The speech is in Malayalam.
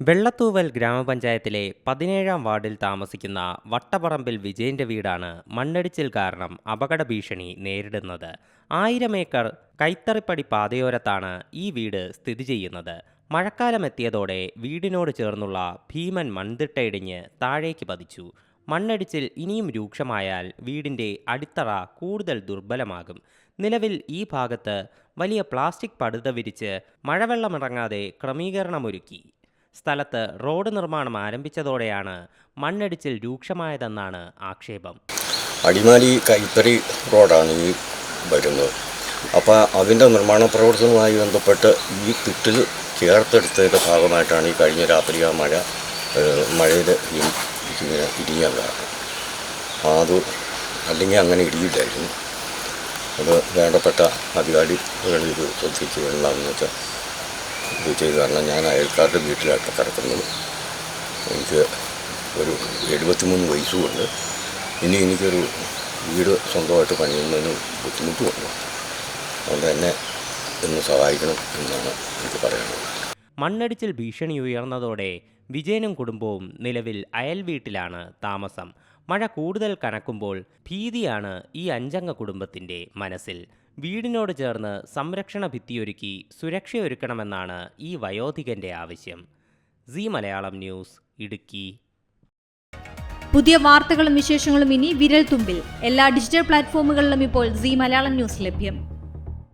വെള്ളത്തൂവൽ ഗ്രാമപഞ്ചായത്തിലെ പതിനേഴാം വാർഡിൽ താമസിക്കുന്ന വട്ടപറമ്പിൽ വിജയന്റെ വീടാണ് മണ്ണിടിച്ചിൽ കാരണം അപകട ഭീഷണി നേരിടുന്നത്. ആയിരം ഏക്കർ കൈത്തറിപ്പടി പാതയോരത്താണ് ഈ വീട് സ്ഥിതി ചെയ്യുന്നത്. മഴക്കാലം എത്തിയതോടെ വീടിനോട് ചേർന്നുള്ള ഭീമൻ മൺതിട്ടയിടിഞ്ഞ് താഴേക്ക് പതിച്ചു. മണ്ണിടിച്ചിൽ ഇനിയും രൂക്ഷമായാൽ വീടിന്റെ അടിത്തറ കൂടുതൽ ദുർബലമാകും. നിലവിൽ ഈ ഭാഗത്ത് വലിയ പ്ലാസ്റ്റിക് പടുത വിരിച്ച് മഴവെള്ളമിറങ്ങാതെ ക്രമീകരണമൊരുക്കി. സ്ഥലത്ത് റോഡ് നിർമ്മാണം ആരംഭിച്ചതോടെയാണ് മണ്ണിടിച്ചിൽ രൂക്ഷമായതെന്നാണ് ആക്ഷേപം. അടിമാലി കൈത്തറി റോഡാണ് ഈ വരുന്നത്. അപ്പോൾ അതിന്റെ നിർമ്മാണ പ്രവർത്തനവുമായി ബന്ധപ്പെട്ട് ഈ തിട്ടിൽ ചേർത്തെടുത്തതിന്റെ ഭാഗമായിട്ടാണ് ഈ കഴിഞ്ഞ രാത്രി ആ മഴ മഴയിൽ ഇടിയാൻ കാരണം അത് അല്ലെങ്കിൽ അങ്ങനെ ഇടിയില്ലായിരുന്നു. അത് വേണ്ടപ്പെട്ട അധികാരികൾ ഇത് ശ്രദ്ധിച്ച് എന്താണെന്ന് വെച്ചാൽ ഇത് ചെയ്തു. കാരണം ഞാൻ അയൽക്കാരുടെ വീട്ടിലാണ് കിടക്കുന്നത്. എനിക്ക് ഒരു എഴുപത്തിമൂന്ന് വയസ്സുമുണ്ട് ഇനി എനിക്കൊരു വീട് സ്വന്തമായിട്ട് പണിയുന്നതിന് ബുദ്ധിമുട്ടുമുണ്ട്. അതുകൊണ്ട് എന്നെ ഒന്ന് സഹായിക്കണം എന്നാണ് എനിക്ക് പറയാനുള്ളത്. മണ്ണിടിച്ചിൽ ഭീഷണി ഉയർന്നതോടെ വിജയനും കുടുംബവും നിലവിൽ അയൽ വീട്ടിലാണ് താമസം. മഴ കൂടുതൽ കനക്കുമ്പോൾ ഭീതിയാണ് ഈ അഞ്ചംഗ കുടുംബത്തിന്റെ മനസ്സിൽ. വീടിനോട് ചേർന്ന് സംരക്ഷണ ഭിത്തിയൊരുക്കി സുരക്ഷയൊരുക്കണമെന്നാണ് ഈ വയോധികന്റെ ആവശ്യം. Zee Malayalam news Idukki. പുതിയ വാർത്തകളും വിശേഷങ്ങളും ഇനി വിരൽ തുമ്പിൽ എല്ലാ ഡിജിറ്റൽ പ്ലാറ്റ്ഫോമുകളിലും ഇപ്പോൾ സി മലയാളം ന്യൂസ് ലഭ്യം.